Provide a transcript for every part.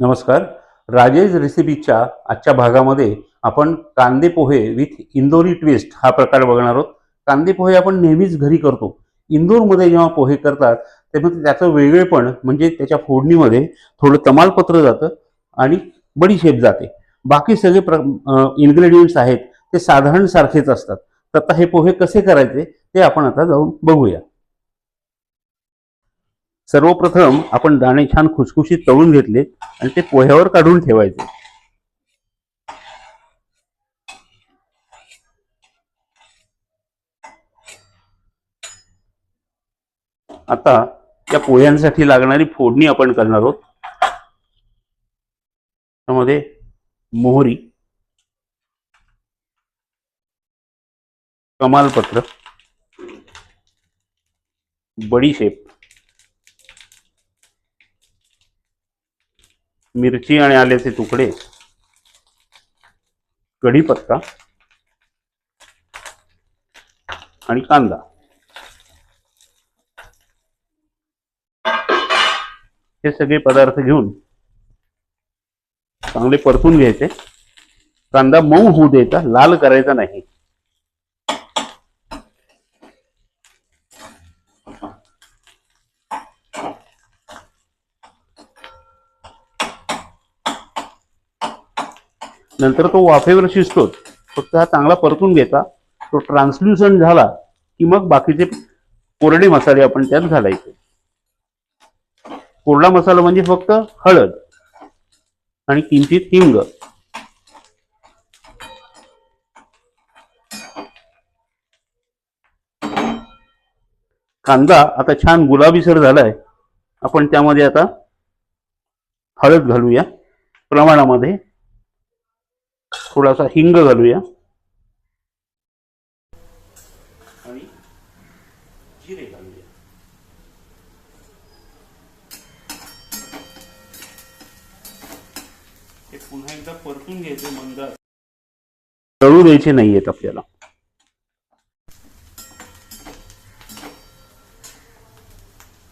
नमस्कार. राजेश रेसिपीच्या आजच्या भागामध्ये आपण कांदे पोहे विथ इंदोरी ट्विस्ट हा प्रकार बघणार आहोत. कांदे पोहे आपण नेहमीच घरी करतो. इंदोरमध्ये जेव्हा पोहे करतात तेव्हा त्याचं वेगळेपण म्हणजे त्याच्या फोडणीमध्ये थोडं तमालपत्र जातं आणि बडीशेप जाते. बाकी सगळे प्र इन्ग्रेडियंट्स आहेत ते साधारण सारखेच असतात. तर आता हे पोहे कसे करायचे ते आपण आता जाऊन बघूया. सर्वप्रथम आपण दाणे छान खुसखुशीत तळून घेतले आणि ते पोह्यावर काढून ठेवायचे. आता त्या पोह्यांसाठी लागणारी फोडणी आपण करणार आहोत. त्यामध्ये मोहरी कमालपत्र बडीशेप मिरची आणि आल्याचे तुकडे. कढीपत्ता. आणि कांदा. हे सगळे पदार्थ घेऊन चांगले परतून घ्यायचे. कांदा मऊ होऊ द्यायचा लाल करायचा नाही. नंतर तो वाफेवर शिजतोच फक्त हा चांगला परतून घ्यायचा. तो ट्रान्सल्युसंट झाला की मग बाकीचे कोरडे मसाले आपण त्यात घालायचे. कोरडा मसाला म्हणजे फक्त हळद आणि किंचित हिंग. कांदा आता छान गुलाबीसर झालाय. आपण त्यामध्ये आता हळद घालूया. प्रमाणामध्ये थोडासा हिंग घालूया. आणि जिरे घालूया. हे पुन्हा एकदा परतून घ्यायचे मंद तळू द्यायचे नाहीयेत आपल्याला.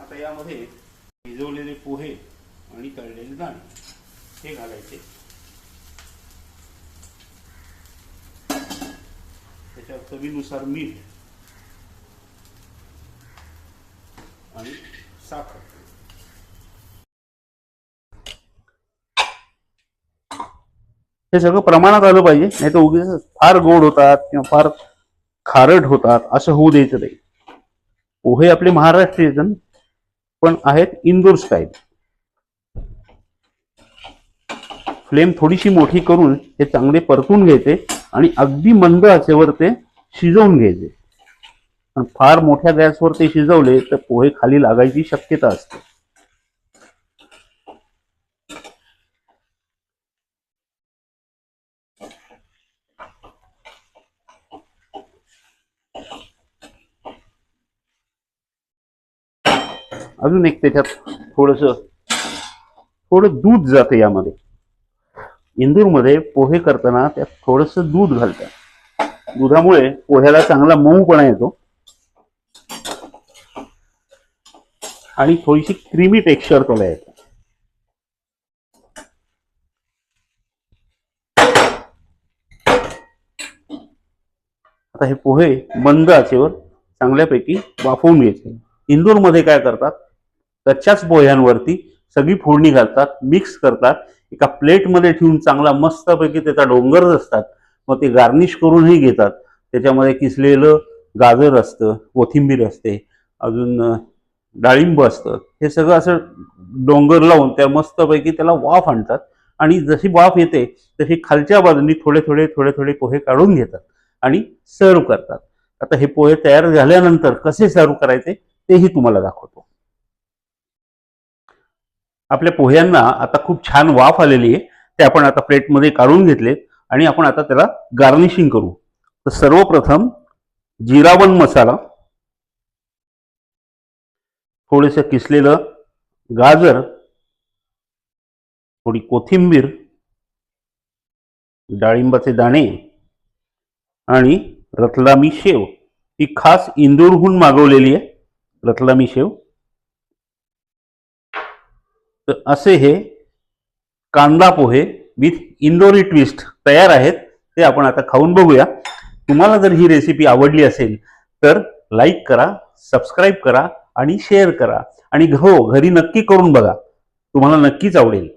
आता यामध्ये भिजवलेले पोहे आणि तळलेले दाणे हे घालायचे. त्याच्यावर चवीनुसार मीठ आणि साखर. हे सगळं प्रमाणात आलं पाहिजे नाही तर उगीच फार गोड होतात किंवा फार खारट होतात असं होऊ द्यायचं नाही. पोहे आपले महाराष्ट्रीयन पण आहेत इंदोर स्टाईल. फ्लेम थोडीशी मोठी करून हे चांगले परतून घ्यायचे. आणि अगदी मंद आचेवर ते शिजवून घ्यायचे. पण फार मोठ्या गॅसवर ते शिजवले तर पोहे खाली लागायची शक्यता असते. अजून एक त्याच्यात थोडस थोडं दूध जातं यामध्ये. इंदूरमध्ये पोहे करताना त्यात थोडस दूध घालतात. दुधामुळे पोह्याला चांगला मऊपणा येतो. आणि थोडीशी क्रीमी टेक्स्चर त्याला येतं. आता हे पोहे मंद आचेवर चांगल्यापैकी वाफवून घ्यायचे. इंदूरमध्ये काय करतात? कच्च्याच पोह्यांवरती सगळी फोडणी घालतात मिक्स करतात. एका प्लेटमध्ये ठेवून चांगला मस्तपैकी त्याचा डोंगर असतात. मग ते गार्निश करूनही घेतात. त्याच्यामध्ये किसलेलं गाजर असतं कोथिंबीर असते अजून डाळिंब असतं. हे सगळं असं डोंगर लावून त्या मस्तपैकी त्याला वाफ आणतात. आणि जशी वाफ येते तशी खालच्या बाजूनी थोडे थोडे थोडे थोडे पोहे काढून घेतात आणि सर्व करतात. आता हे पोहे तयार झाल्यानंतर कसे सर्व करायचे तेही तुम्हाला दाखवतो. आपल्या पोह्यांना आता खूप छान वाफ आलेली आहे. ते आपण आता प्लेटमध्ये काढून घेतले आणि आपण आता त्याला गार्निशिंग करू. तर सर्वप्रथम जिरावन मसाला थोडंसं किसलेलं गाजर थोडी कोथिंबीर डाळिंबाचे दाणे आणि रतलामी शेव. ही खास इंदूरहून मागवलेली आहे रतलामी शेव. तर असे हे कांदा पोहे विथ इंदोरी ट्विस्ट तयार आहेत. ते आपण आता खाऊन बघूया. तुम्हाला जर ही रेसिपी आवडली असेल तर लाईक करा सबस्क्राईब करा आणि शेअर करा. आणि हो घरी नक्की करून बघा. तुम्हाला नक्कीच आवडेल.